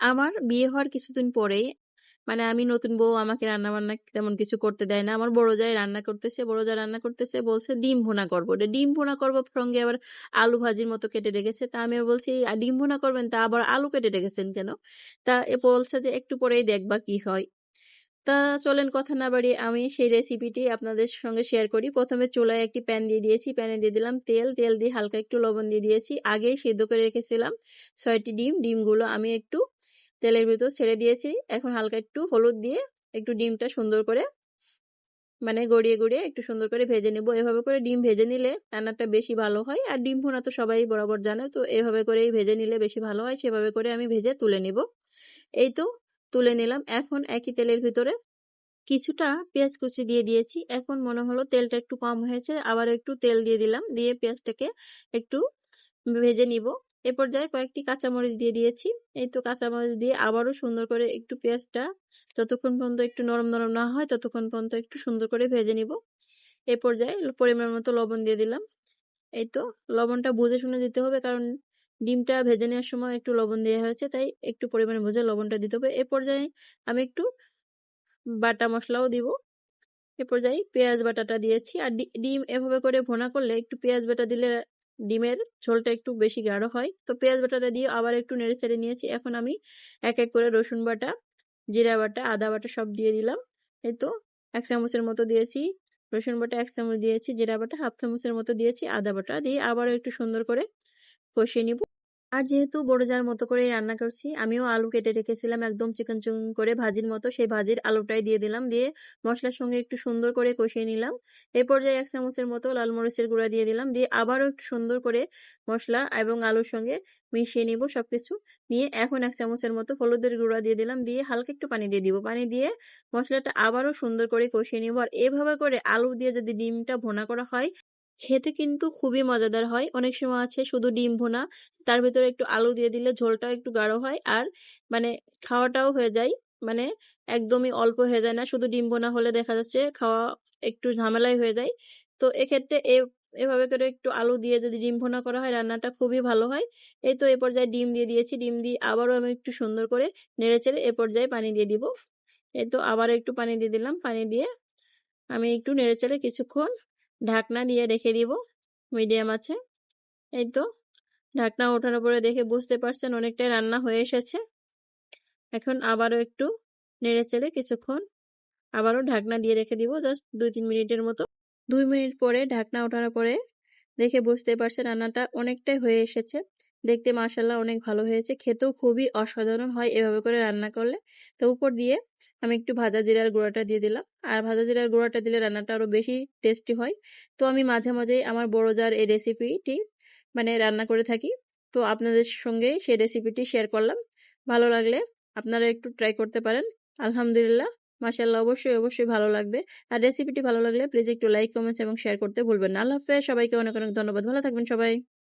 আমার বিয়ে হওয়ার কিছুদিন পরেই মানে আমি নতুন বউ আমাকে রান্না-বান্না তেমন কিছু করতে দেয় না। আমার বড় জায়ে রান্না করতেছে, বড় জা রান্না করতেছে বলছে ডিম ভুনা করব ডিম ভুনা করব সঙ্গে আবার আলু ভাজির মতো কেটে রেখেছে। তা আমি বলছি ডিম ভুনা করবেন তা আবার আলু কেটে রেখেছেন কেন? তা এ বলছে যে একটু পরেই দেখবা কি হয়। তা চলেন কথা না বাড়িয়ে আমি সেই রেসিপিটি আপনাদের সঙ্গে শেয়ার করি। প্রথমে চুলায় একটি প্যান দিয়ে দিয়েছি। প্যানে দিয়ে দিলাম তেল, তেল দিয়ে হালকা একটু লবণ দিয়ে দিয়েছি। আগেই সেদ্ধ করে রেখেছিলাম ছয়টি ডিম। ডিমগুলো আমি একটু তেলের ভিতর ছেড়ে দিয়েছি। এখন হালকা একটু হলুদ দিয়ে একটু ডিমটা সুন্দর করে মানে গড়িয়ে, গড়িয়ে একটু সুন্দর করে ভেজে নেব। এভাবে করে ডিম ভেজে নিলে রান্নাটা বেশি ভালো হয়। আর ডিম ভুনা তো সবাই বরাবর জানে। তো এভাবে করেই ভেজে নিলে বেশি ভালো হয়। সেভাবে করে আমি ভেজে তুলে নিব। এই তো তুলে নিলাম। এখন একই তেলের ভিতরে কিছুটা পেঁয়াজ কুচি দিয়ে দিয়েছি। এখন মনে হলো তেলটা একটু কম হয়েছে। আবার একটু তেল দিয়ে দিলাম। দিয়ে পেঁয়াজটাকে একটু ভেজে নিব। এ পর্যায়ে কয়েকটি কাঁচামরিচ দিয়ে দিয়েছি। এই তো কাঁচামরিচ দিয়ে আবারও সুন্দর করে একটু পেঁয়াজটা যতক্ষণ পর্যন্ত একটু নরম, নরম না হয় ততক্ষণ পর্যন্ত একটু সুন্দর করে ভেজে নিব। এ পর্যায়ে পরিমাণ মতো লবণ দিয়ে দিলাম। এই তো লবণটা বুঝে শুনে দিতে হবে কারণ ডিমটা ভেজে নেওয়ার সময় একটু লবণ দেওয়া হয়েছে তাই একটু পরিমাণে বুঝে লবণটা দিতে হবে। এ পর্যায়ে আমি একটু বাটা মশলাও দিব। এ পর্যায়ে পেঁয়াজ বাটাটা দিয়েছি। আর ডিম এভাবে করে ভুনা করলে একটু পেঁয়াজ বাটা দিলে ডিমের ঝোলটা একটু বেশি গাঢ় হয়। তো পেঁয়াজ বাটাটা দিয়ে আবার একটু নেড়ে চেড়ে নিয়েছি। এখন আমি এক, এক করে রসুন বাটা, জিরা বাটা, আদা বাটা সব দিয়ে দিলাম। এই তো এক চামচের মতো দিয়েছি। রসুন বাটা এক চামচ দিয়েছি, জিরা বাটা হাফ চামচের মতো দিয়েছি, আদা বাটা দিয়ে আবারও একটু সুন্দর করে কষিয়ে নিব। আর যেহেতু বড় যার মতো করে রান্না করছি, আমিও আলু কেটে রেখেছিলাম একদম চিকন চিকন করে ভাজির মতো, সেই ভাজির আলুটাই দিয়ে দিলাম, দিয়ে মশলার সঙ্গে একটু সুন্দর করে কষিয়ে নিলাম। এই পর্যায়ে এক চামচের মতো লাল মরিচের গুঁড়া দিয়ে দিলাম, দিয়ে আবারও একটু সুন্দর করে মশলা এবং আলুর সঙ্গে মিশিয়ে নিব সবকিছু, নিয়ে এখন এক চামচের মতো হলুদের গুঁড়া দিয়ে দিলাম, দিয়ে হালকা একটু পানি দিয়ে দিব, পানি দিয়ে মশলাটা আবারও সুন্দর করে কষিয়ে নিব, আর এভাবে করে আলু দিয়ে যদি ডিমটা ভোনা করা হয় খেতে কিন্তু খুবই মজাদার হয়। অনেক সময় আছে শুধু ডিম ভুনা, তার ভিতরে একটু আলু দিয়ে দিলে ঝোলটাও একটু গাঢ় হয় আর মানে খাওয়াটাও হয়ে যায়। মানে একদমই অল্প হয়ে যায় না, শুধু ডিম ভুনা হলে দেখা যাচ্ছে খাওয়া একটু ঝামেলাই হয়ে যায়। তো এক্ষেত্রে এ, এভাবে করে একটু আলু দিয়ে যদি ডিম ভুনা করা হয়, রান্নাটা খুবই ভালো হয়। এই তো এ পর্যায়ে ডিম দিয়ে দিয়েছি, ডিম দিয়ে আবারও আমি একটু সুন্দর করে নেড়ে চেড়ে এ পর্যায়ে পানি দিয়ে দিব। এই তো আবার একটু পানি দিয়ে দিলাম, পানি দিয়ে আমি একটু নেড়ে চেড়ে কিছুক্ষণ ঢাকনা দিয়ে রেখে দিব, মিডিয়াম আছে। এই তো, ঢাকনা ওঠানোর পরে দেখে বুঝতে পারছেন অনেকটাই রান্না হয়ে এসেছে। এখন আবারও একটু নেড়ে চেড়ে কিছুক্ষণ আবারও ঢাকনা দিয়ে রেখে দিব, জাস্ট দুই তিন মিনিটের মতো। দুই মিনিট পরে ঢাকনা ওঠানোর পরে দেখে বুঝতে পারছেন রান্নাটা অনেকটাই হয়ে এসেছে। দেখতে মাসাল্লাহ অনেক ভালো হয়েছে। খেতেও খুবই অসাধারণ হয় এভাবে করে রান্না করলে। তো উপর দিয়ে আমি একটু ভাজা জিরার গুঁড়াটা দিয়ে দিলাম। আর ভাজা জিরার গুঁড়াটা দিলে রান্নাটা আরও বেশি টেস্টি হয়। তো আমি মাঝে মাঝে আমার বড় যার এই রেসিপিটি মানে রান্না করে থাকি। তো আপনাদের সঙ্গে সেই রেসিপিটি শেয়ার করলাম। ভালো লাগলে আপনারা একটু ট্রাই করতে পারেন। আলহামদুলিল্লাহ মাসাল্লাহ অবশ্যই অবশ্যই ভালো লাগবে। আর রেসিপিটি ভালো লাগলে প্লিজ একটু লাইক কমেন্টস এবং শেয়ার করতে ভুলবেন না। আল্লাহ হাফেজ, সবাইকে অনেক অনেক ধন্যবাদ। ভালো থাকবেন সবাই।